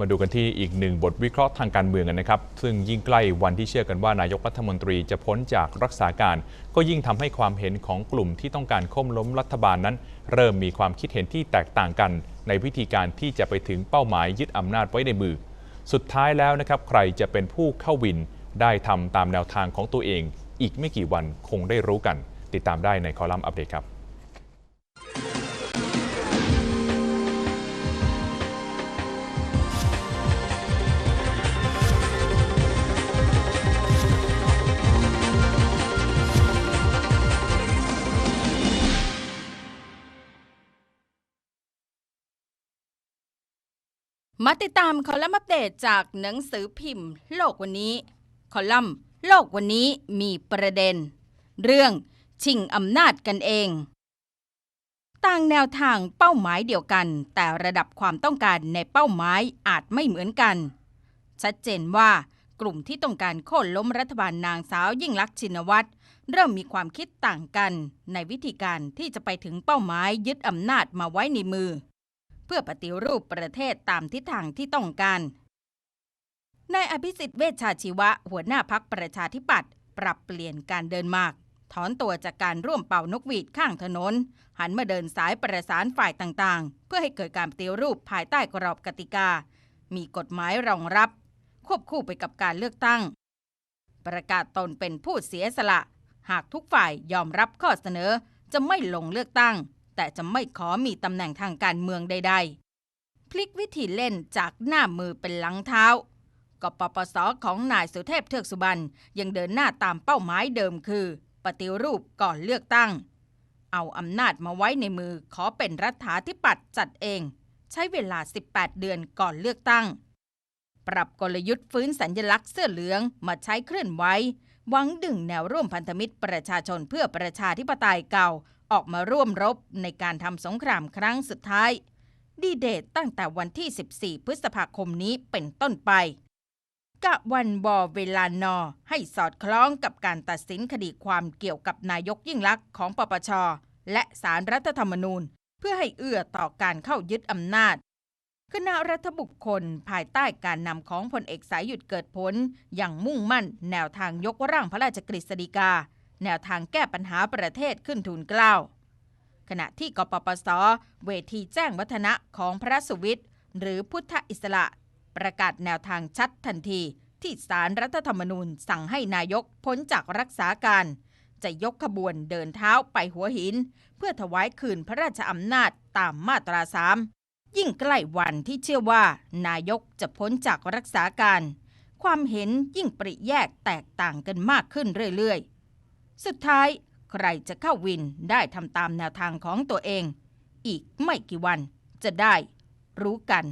มาดูกันที่อีกหนึ่งบทวิเคราะห์ทางการเมืองกันนะครับ ซึ่งยิ่งใกล้วันที่เชื่อกันว่านายกรัฐมนตรีจะพ้นจากรักษาการ ก็ยิ่งทำให้ความเห็นของกลุ่มที่ต้องการค้มล้มรัฐบาลนั้น เริ่มมีความคิดเห็นที่แตกต่างกัน ในวิธีการที่จะไปถึงเป้าหมายยึดอำนาจไว้ในมือ สุดท้ายแล้วนะครับ ใครจะเป็นผู้เข้าวิน ได้ทำตามแนวทางของตัวเอง อีกไม่กี่วันคงได้รู้กัน ติดตามได้ในคอลัมน์อัปเดตครับ มาติดตามคอลัมน์อัปเดตจากหนังสือพิมพ์ โลกวันนี้ คอลัมน์ โลกวันนี้มีประเด็น เรื่องชิงอำนาจกันเอง ต่างแนวทางเป้าหมายเดียวกัน แต่ระดับความต้องการในเป้าหมายอาจไม่เหมือนกัน ชัดเจนว่ากลุ่มที่ต้องการโค่นล้มรัฐบาลนางสาวยิ่งลักษณ์ชินวัตรเริ่มมีความคิดต่างกัน ในวิธีการที่จะไปถึงเป้าหมายยึดอำนาจมาไว้ในมือ เพื่อปฏิรูปประเทศตามทิศทางที่ต้องการนายอภิสิทธิ์เวชชาชีวะ หัวหน้าพักประชาธิปัตย์ปรับเปลี่ยนการเดินมากถอนตัวจากการร่วมเป่านกหวีดข้างถนน หันมาเดินสายประสานฝ่ายต่างๆ เพื่อให้เกิดการปฏิรูปภายใต้กรอบกติกา มีกฎหมายรองรับ ควบคู่ไปกับการเลือกตั้ง ประกาศตนเป็นผู้เสียสละ หากทุกฝ่ายยอมรับข้อเสนอจะไม่ลงเลือกตั้ง แต่จะไม่ขอมีตำแหน่งทางการเมืองใดๆ พลิกวิธีเล่นจากหน้ามือเป็นหลังเท้ากปปสของนายสุเทพเทือกสุบรรณยังเดินหน้าตามเป้าหมายเดิมคือ ปฏิรูปก่อนเลือกตั้ง เอาอำนาจมาไว้ในมือขอเป็นรัฐาธิปัตย์จัดเอง ใช้เวลา 18 เดือนก่อนเลือกตั้ง ปรับกลยุทธ์ฟื้นสัญญลักษณ์เสื้อเหลืองมาใช้เคลื่อนไหวหวังดึงแนวร่วมพันธมิตรประชาชนเพื่อประชาธิปไตยเก่า ออกมาร่วมรบในการทำสงครามครั้งสุดท้าย ดีเดตตั้งแต่วันที่ 14 พฤษภาคมนี้เป็นต้นไปกะวันบอเวลานอให้สอดคล้องกับการตัดสินคดีความเกี่ยวกับนายกยิ่งลักษณ์ของปปช และสารรัฐธรรมนูญ เพื่อให้เอื้อต่อการเข้ายึดอำนาจ คณะรัฐบุคคลภายใต้การนำของพลเอกสายหยุดเกิดผล อย่างมุ่งมั่นแนวทางยกร่างพระราชกฤษฎีกา แนวทางแก้ปัญหาประเทศขึ้นทูลเกล้าขณะที่กปปส เวทีแจ้งวัฒนะของพระสุวิทย์ หรือพุทธอิสระ ประกาศแนวทางชัดทันที ที่สารรัฐธรรมนูญสั่งให้นายกพ้นจากรักษาการ จะยกขบวนเดินเท้าไปหัวหิน เพื่อถวายคืนพระราชอำนาจตามมาตราสามยิ่งใกล้วันที่เชื่อว่า นายกจะพ้นจากรักษาการ ความเห็นยิ่งปริแยกแตกต่างกันมากขึ้นเรื่อยๆ สุดท้ายใครจะเข้าวินได้ทำตามแนวทางของตัวเอง อีกไม่กี่วันจะได้รู้กัน